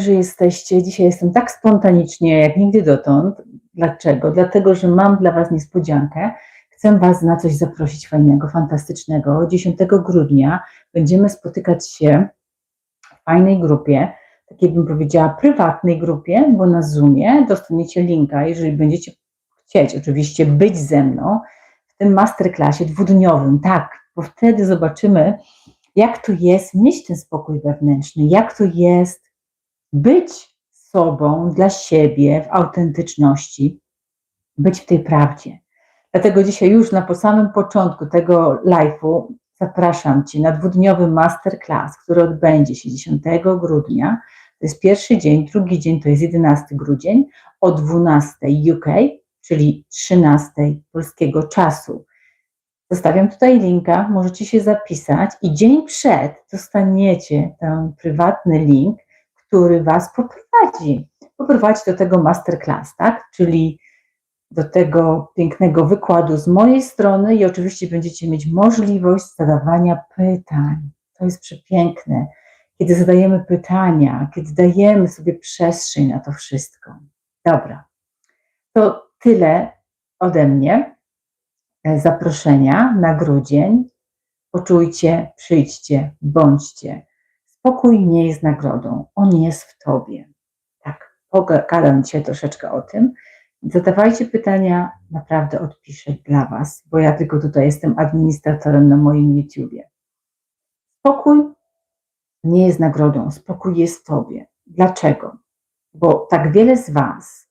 że jesteście. Dzisiaj jestem tak spontanicznie, jak nigdy dotąd. Dlaczego? Dlatego, że mam dla Was niespodziankę. Chcę Was na coś zaprosić fajnego, fantastycznego. 10 grudnia będziemy spotykać się w fajnej grupie, takiej bym powiedziała prywatnej grupie, bo na Zoomie dostaniecie linka, jeżeli będziecie chcieć oczywiście być ze mną w tym masterclassie dwudniowym. Tak, bo wtedy zobaczymy, jak to jest mieć ten spokój wewnętrzny, jak to jest być sobą dla siebie w autentyczności, być w tej prawdzie. Dlatego dzisiaj już na samym początku tego live'u zapraszam Cię na dwudniowy masterclass, który odbędzie się 10 grudnia. To jest pierwszy dzień, drugi dzień to jest 11 grudzień o 12 UK, czyli 13 polskiego czasu. Zostawiam tutaj linka, możecie się zapisać i dzień przed dostaniecie ten prywatny link, który Was poprowadzi. Poprowadzi do tego masterclass, tak? Czyli do tego pięknego wykładu z mojej strony i oczywiście będziecie mieć możliwość zadawania pytań. To jest przepiękne, kiedy zadajemy pytania, kiedy dajemy sobie przestrzeń na to wszystko. Dobra, to tyle ode mnie. Zaproszenia na grudzień. Poczujcie, przyjdźcie, bądźcie. Spokój nie jest nagrodą, on jest w tobie. Tak, pogadam dzisiaj troszeczkę o tym. Zadawajcie pytania, naprawdę odpiszę dla Was, bo ja tylko tutaj jestem administratorem na moim YouTubie. Spokój nie jest nagrodą, spokój jest w Tobie. Dlaczego? Bo tak wiele z Was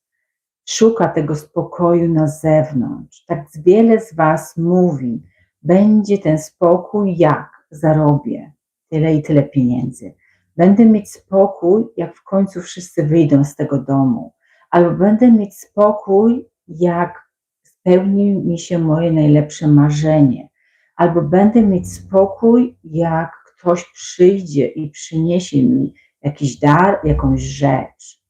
szuka tego spokoju na zewnątrz, tak wiele z Was mówi, będzie ten spokój, jak zarobię tyle i tyle pieniędzy. Będę mieć spokój, jak w końcu wszyscy wyjdą z tego domu albo będę mieć spokój, jak spełni mi się moje najlepsze marzenie, albo będę mieć spokój, jak ktoś przyjdzie i przyniesie mi jakiś dar, jakąś rzecz.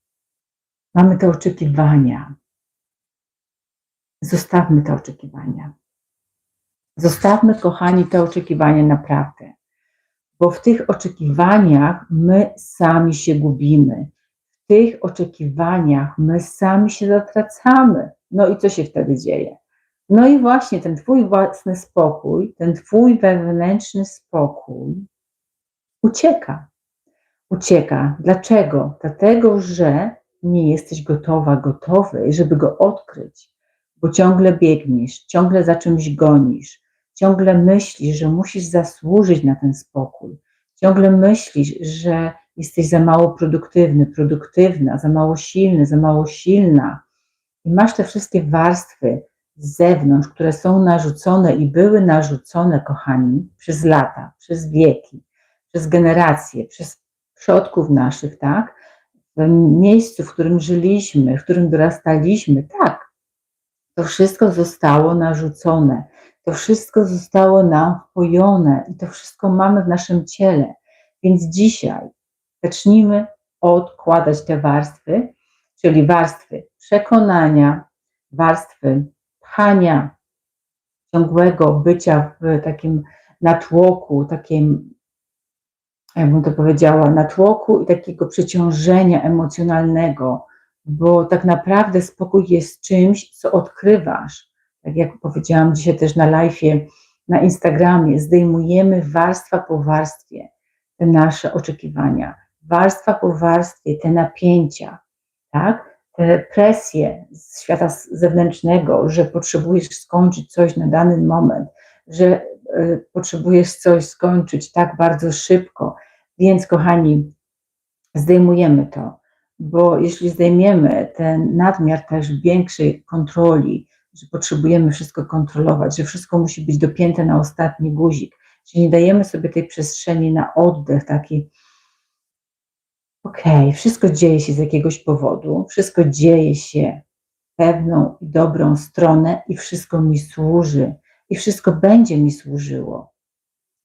Mamy te oczekiwania. Zostawmy te oczekiwania. Zostawmy, kochani, te oczekiwania naprawdę, bo w tych oczekiwaniach my sami się gubimy w tych oczekiwaniach my sami się zatracamy. No i co się wtedy dzieje? No i właśnie ten Twój własny spokój, ten Twój wewnętrzny spokój ucieka. Ucieka. Dlaczego? Dlatego, że nie jesteś gotowa, gotowy, żeby go odkryć, bo ciągle biegniesz, ciągle za czymś gonisz, ciągle myślisz, że musisz zasłużyć na ten spokój, ciągle myślisz, że jesteś za mało produktywny, produktywna, za mało silny, za mało silna. I masz te wszystkie warstwy z zewnątrz, które są narzucone i były narzucone, kochani, przez lata, przez wieki, przez generacje, przez przodków naszych, tak? W miejscu, w którym żyliśmy, w którym dorastaliśmy, tak. To wszystko zostało narzucone, to wszystko zostało nam wpojone i to wszystko mamy w naszym ciele. Więc dzisiaj zacznijmy odkładać te warstwy, czyli warstwy przekonania, warstwy pchania, ciągłego bycia w takim natłoku, takim, jakbym to powiedziała, natłoku i takiego przeciążenia emocjonalnego, bo tak naprawdę spokój jest czymś, co odkrywasz. Tak jak powiedziałam dzisiaj też na live na Instagramie, zdejmujemy warstwa po warstwie te nasze oczekiwania warstwa po warstwie, te napięcia, tak? te presje z świata zewnętrznego, że potrzebujesz skończyć coś na dany moment, że y, potrzebujesz coś skończyć tak bardzo szybko. Więc, kochani, zdejmujemy to, bo jeśli zdejmiemy ten nadmiar też większej kontroli, że potrzebujemy wszystko kontrolować, że wszystko musi być dopięte na ostatni guzik, że nie dajemy sobie tej przestrzeni na oddech, taki okej, okay, wszystko dzieje się z jakiegoś powodu, wszystko dzieje się pewną i dobrą stronę i wszystko mi służy i wszystko będzie mi służyło,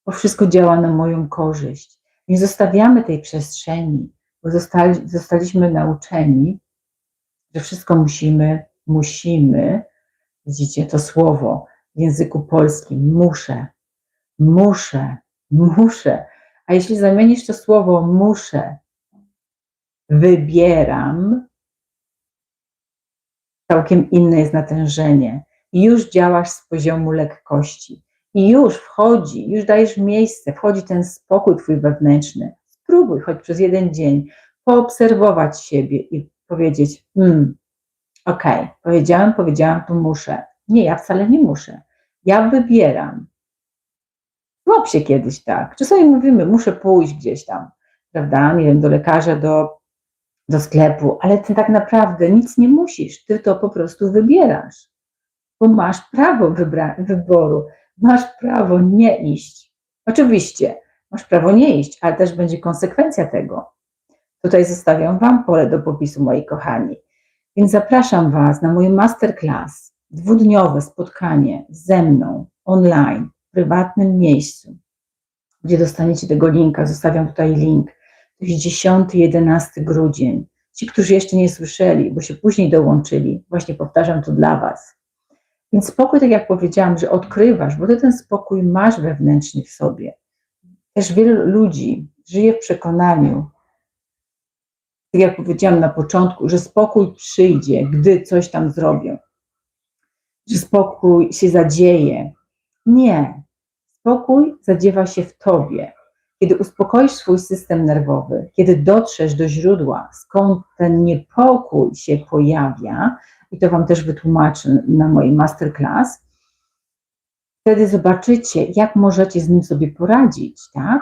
bo wszystko działa na moją korzyść. Nie zostawiamy tej przestrzeni, bo zostali, zostaliśmy nauczeni, że wszystko musimy, musimy, widzicie to słowo w języku polskim, muszę, muszę, muszę. A jeśli zamienisz to słowo muszę wybieram, całkiem inne jest natężenie. I już działasz z poziomu lekkości. I już wchodzi, już dajesz miejsce, wchodzi ten spokój twój wewnętrzny. Spróbuj choć przez jeden dzień poobserwować siebie i powiedzieć, hmm, okej, okay, powiedziałem, powiedziałam, tu muszę. Nie, ja wcale nie muszę. Ja wybieram. Złap się kiedyś tak. Czasami mówimy, muszę pójść gdzieś tam, prawda, nie wiem, do lekarza, do, do sklepu, ale ty tak naprawdę nic nie musisz, ty to po prostu wybierasz, bo masz prawo wyboru, masz prawo nie iść. Oczywiście, masz prawo nie iść, ale też będzie konsekwencja tego. Tutaj zostawiam Wam pole do popisu, moi kochani. Więc zapraszam Was na mój masterclass, dwudniowe spotkanie ze mną online, w prywatnym miejscu, gdzie dostaniecie tego linka. Zostawiam tutaj link. To jest 10-11 grudzień. Ci, którzy jeszcze nie słyszeli, bo się później dołączyli, właśnie powtarzam to dla Was. Więc spokój, tak jak powiedziałam, że odkrywasz, bo ty ten spokój masz wewnętrznie w sobie. Też wielu ludzi żyje w przekonaniu, tak jak powiedziałam na początku, że spokój przyjdzie, gdy coś tam zrobią, że spokój się zadzieje. Nie. Spokój zadziewa się w tobie. Kiedy uspokoisz swój system nerwowy, kiedy dotrzesz do źródła, skąd ten niepokój się pojawia, i to Wam też wytłumaczę na moim masterclass, wtedy zobaczycie, jak możecie z nim sobie poradzić, tak?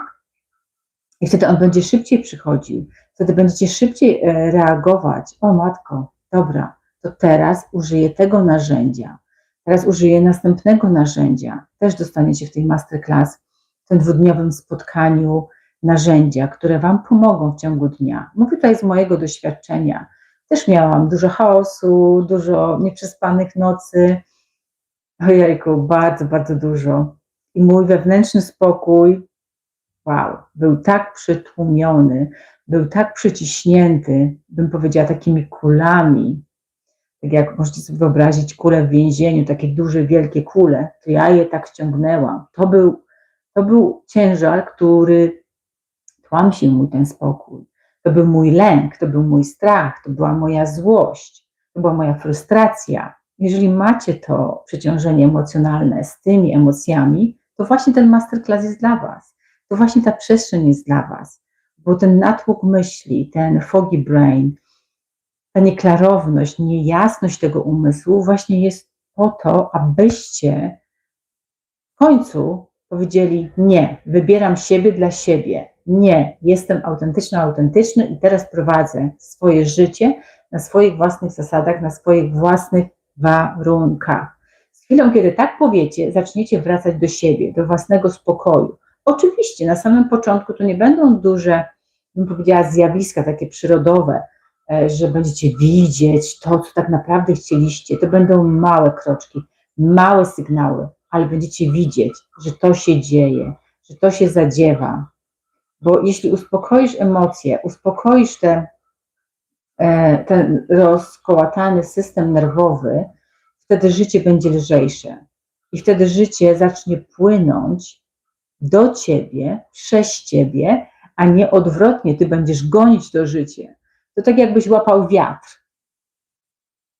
I wtedy on będzie szybciej przychodził, wtedy będziecie szybciej e, reagować. O matko, dobra, to teraz użyję tego narzędzia, teraz użyję następnego narzędzia. Też dostaniecie w tej masterclass, w tym dwudniowym spotkaniu narzędzia, które Wam pomogą w ciągu dnia. Mówię tutaj z mojego doświadczenia. Też miałam dużo chaosu, dużo nieprzespanych nocy. Ojejku, bardzo, bardzo dużo. I mój wewnętrzny spokój wow, był tak przytłumiony, był tak przyciśnięty, bym powiedziała, takimi kulami, tak jak możecie sobie wyobrazić kule w więzieniu, takie duże, wielkie kule, to ja je tak ściągnęłam. To był, to był ciężar, który tłamsił mój ten spokój. To był mój lęk, to był mój strach, to była moja złość, to była moja frustracja. Jeżeli macie to przeciążenie emocjonalne z tymi emocjami, to właśnie ten masterclass jest dla Was. To właśnie ta przestrzeń jest dla Was, bo ten natłok myśli, ten foggy brain, ta nieklarowność, niejasność tego umysłu właśnie jest po to, abyście w końcu powiedzieli nie, wybieram siebie dla siebie, nie, jestem autentyczna, autentyczny i teraz prowadzę swoje życie na swoich własnych zasadach, na swoich własnych warunkach. Z chwilą, kiedy tak powiecie, zaczniecie wracać do siebie, do własnego spokoju, Oczywiście na samym początku to nie będą duże, bym powiedziała, zjawiska takie przyrodowe, e, że będziecie widzieć to, co tak naprawdę chcieliście. To będą małe kroczki, małe sygnały, ale będziecie widzieć, że to się dzieje, że to się zadziewa. Bo jeśli uspokoisz emocje, uspokoisz te, ten rozkołatany system nerwowy, wtedy życie będzie lżejsze. I wtedy życie zacznie płynąć do ciebie, przez ciebie, a nie odwrotnie, ty będziesz gonić to życie. To tak jakbyś łapał wiatr.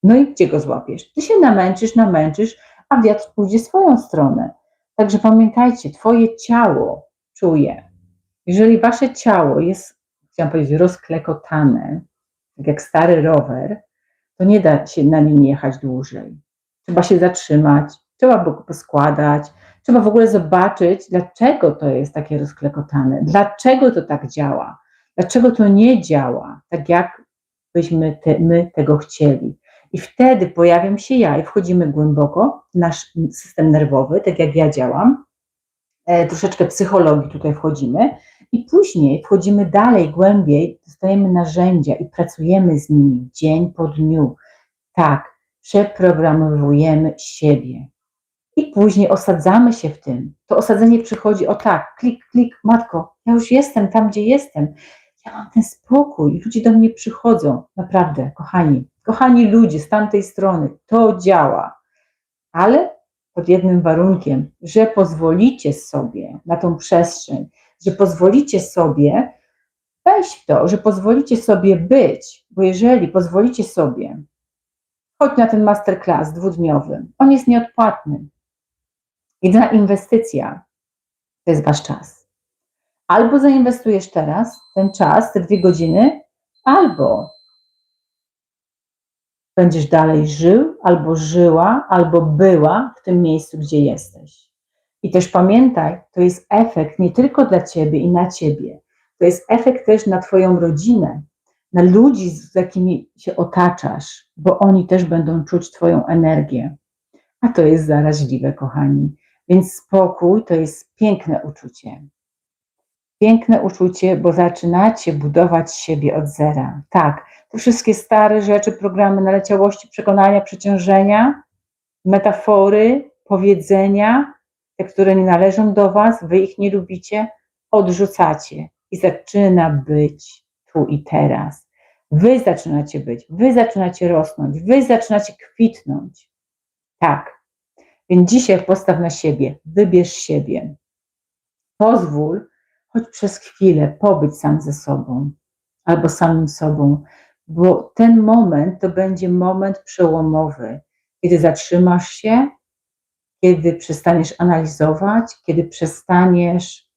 No i gdzie go złapiesz? Ty się namęczysz, namęczysz, a wiatr pójdzie swoją stronę. Także pamiętajcie, twoje ciało czuje. Jeżeli wasze ciało jest, chciałam powiedzieć, rozklekotane, tak jak stary rower, to nie da się na nim jechać dłużej. Trzeba się zatrzymać, trzeba go poskładać, Trzeba w ogóle zobaczyć, dlaczego to jest takie rozklekotane, dlaczego to tak działa, dlaczego to nie działa tak, jak byśmy te, my tego chcieli. I wtedy pojawiam się ja i wchodzimy głęboko w nasz system nerwowy, tak jak ja działam. E, troszeczkę psychologii tutaj wchodzimy i później wchodzimy dalej, głębiej, dostajemy narzędzia i pracujemy z nimi dzień po dniu. Tak, przeprogramowujemy siebie i później osadzamy się w tym. To osadzenie przychodzi o tak, klik, klik, matko, ja już jestem tam, gdzie jestem. Ja mam ten spokój, ludzie do mnie przychodzą. Naprawdę, kochani, kochani ludzie z tamtej strony, to działa. Ale pod jednym warunkiem, że pozwolicie sobie na tą przestrzeń, że pozwolicie sobie wejść w to, że pozwolicie sobie być, bo jeżeli pozwolicie sobie, chodź na ten masterclass dwudniowy, on jest nieodpłatny. Jedyna inwestycja to jest wasz czas. Albo zainwestujesz teraz ten czas, te dwie godziny, albo będziesz dalej żył, albo żyła, albo była w tym miejscu, gdzie jesteś. I też pamiętaj, to jest efekt nie tylko dla ciebie i na ciebie, to jest efekt też na Twoją rodzinę, na ludzi, z jakimi się otaczasz, bo oni też będą czuć Twoją energię. A to jest zaraźliwe, kochani. Więc spokój to jest piękne uczucie. Piękne uczucie, bo zaczynacie budować siebie od zera. Tak, te wszystkie stare rzeczy, programy naleciałości, przekonania, przeciążenia, metafory, powiedzenia, te, które nie należą do Was, Wy ich nie lubicie, odrzucacie i zaczyna być tu i teraz. Wy zaczynacie być, wy zaczynacie rosnąć, wy zaczynacie kwitnąć. Tak. Więc dzisiaj postaw na siebie, wybierz siebie. Pozwól, choć przez chwilę, pobyć sam ze sobą albo samym sobą, bo ten moment to będzie moment przełomowy, kiedy zatrzymasz się, kiedy przestaniesz analizować, kiedy przestaniesz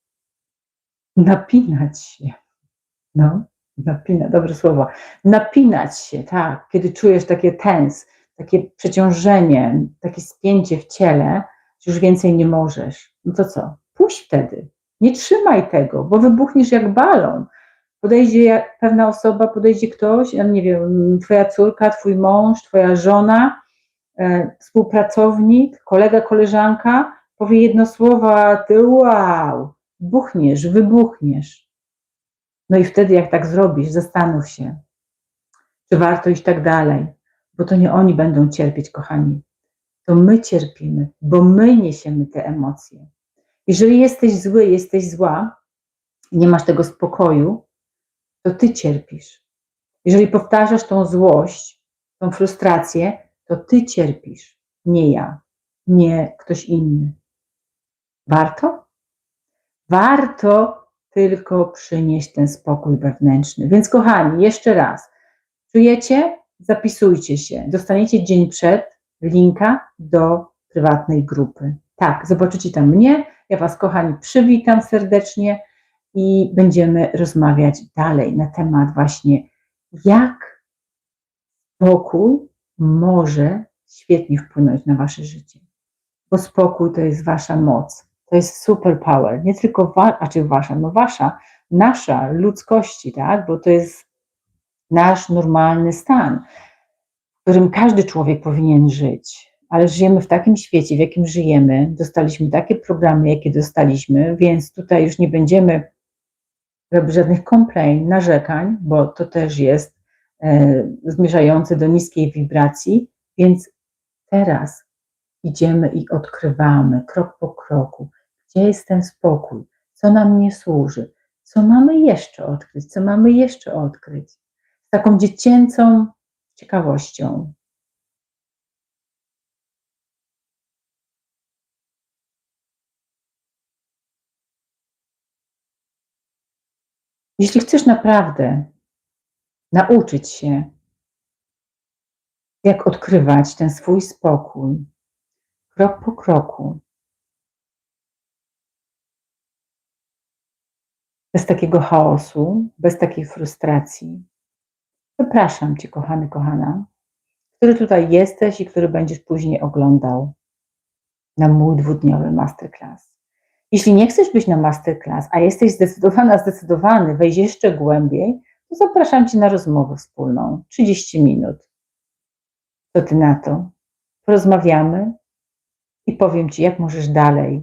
napinać się. No, napina, dobre słowo. Napinać się, tak, kiedy czujesz takie tens, takie przeciążenie, takie spięcie w ciele, już więcej nie możesz. No to co? Puść wtedy. Nie trzymaj tego, bo wybuchniesz jak balon. Podejdzie pewna osoba, podejdzie ktoś, ja nie wiem, twoja córka, twój mąż, twoja żona, współpracownik, kolega, koleżanka, powie jedno słowo, ty wow, buchniesz, wybuchniesz. No i wtedy, jak tak zrobisz, zastanów się, czy warto iść tak dalej, bo to nie oni będą cierpieć, kochani. To my cierpimy, bo my niesiemy te emocje. Jeżeli jesteś zły, jesteś zła, nie masz tego spokoju, to ty cierpisz. Jeżeli powtarzasz tą złość, tą frustrację, to ty cierpisz, nie ja, nie ktoś inny. Warto? Warto tylko przynieść ten spokój wewnętrzny. Więc, kochani, jeszcze raz, czujecie? Zapisujcie się. Dostaniecie dzień przed linka do prywatnej grupy. Tak, zobaczycie tam mnie. Ja Was, kochani, przywitam serdecznie i będziemy rozmawiać dalej na temat właśnie, jak spokój może świetnie wpłynąć na Wasze życie. Bo spokój to jest Wasza moc. To jest superpower, nie tylko wa, a czy wasza, no wasza, nasza, ludzkości, tak, bo to jest nasz normalny stan, w którym każdy człowiek powinien żyć, ale żyjemy w takim świecie, w jakim żyjemy, dostaliśmy takie programy, jakie dostaliśmy, więc tutaj już nie będziemy robić żadnych complain, narzekań, bo to też jest zmierzające do niskiej wibracji, więc teraz idziemy i odkrywamy krok po kroku, gdzie jest ten spokój, co nam nie służy, co mamy jeszcze odkryć, co mamy jeszcze odkryć. Z taką dziecięcą ciekawością. Jeśli chcesz naprawdę nauczyć się, jak odkrywać ten swój spokój, krok po kroku, bez takiego chaosu, bez takiej frustracji. Zapraszam Cię, kochany, kochana, który tutaj jesteś i który będziesz później oglądał na mój dwudniowy masterclass. Jeśli nie chcesz być na masterclass, a jesteś zdecydowana, zdecydowany wejść jeszcze głębiej, zapraszam Cię na rozmowę wspólną, 30 minut. Co Ty na to? Porozmawiamy i powiem Ci, jak możesz dalej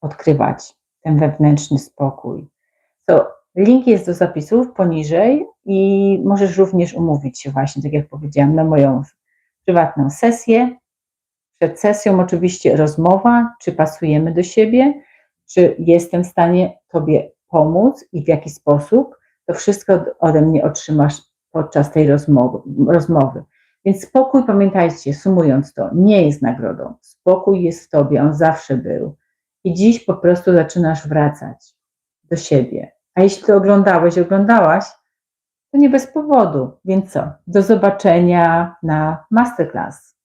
odkrywać ten wewnętrzny spokój, to link jest do zapisów poniżej i możesz również umówić się właśnie, tak jak powiedziałam, na moją prywatną sesję. Przed sesją oczywiście rozmowa, czy pasujemy do siebie, czy jestem w stanie Tobie pomóc i w jaki sposób. To wszystko ode mnie otrzymasz podczas tej rozmowy. rozmowy. Więc spokój, pamiętajcie, sumując to, nie jest nagrodą. Spokój jest w Tobie, on zawsze był. I dziś po prostu zaczynasz wracać do siebie, A jeśli to oglądałeś, oglądałaś, to nie bez powodu. Więc co? Do zobaczenia na masterclass.